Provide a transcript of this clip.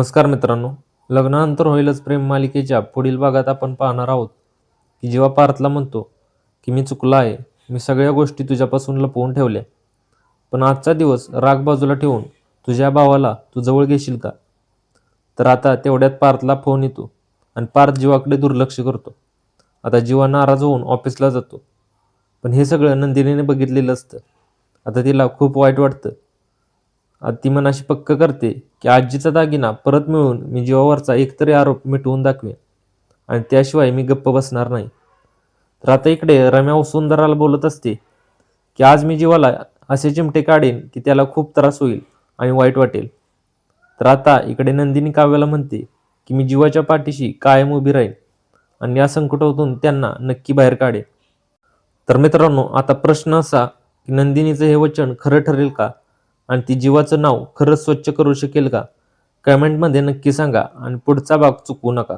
नमस्कार मित्रांनो लग्नानंतर होईलच प्रेम मालिकेच्या पुढील भागात आपण पाहणार आहोत की जेव्हा पार्थला म्हणतो की मी चुकला आहे मी सगळ्या गोष्टी तुझ्यापासून लपवून ठेवल्या. पण आजचा दिवस राग बाजूला ठेवून तुझ्या भावाला तू जवळ घेशील का? तर आता तेवढ्यात पार्थला फोन येतो आणि पार्थ जीवाकडे दुर्लक्ष करतो. आता जीवा नाराज होऊन ऑफिसला जातो. पण हे सगळं नंदिनीने बघितलेलं असतं. आता तिला खूप वाईट वाटतं ती मनाशी पक्क करते की आजीचा दागिना परत मिळवून मी जीवावरचा एकतरी आरोप मिटवून दाखवेन. आणि त्याशिवाय मी गप्प बसणार नाही. तर आता इकडे रम्या वसुंधराला बोलत असते की आज मी जीवाला असे चिमटे काढेन की त्याला खूप त्रास होईल आणि वाईट वाटेल. तर आता इकडे नंदिनी काव्याला म्हणते की मी जीवाच्या पाठीशी कायम उभी राहील आणि या संकटातून त्यांना नक्की बाहेर काढेन. तर मित्रांनो आता प्रश्न असा की नंदिनीचं हे वचन खरं ठरेल का? आणि ती जीवाचं नाव खरंच स्वच्छ करू शकेल का? कमेंटमध्ये नक्की सांगा आणि पुढचा भाग चुकवू नका.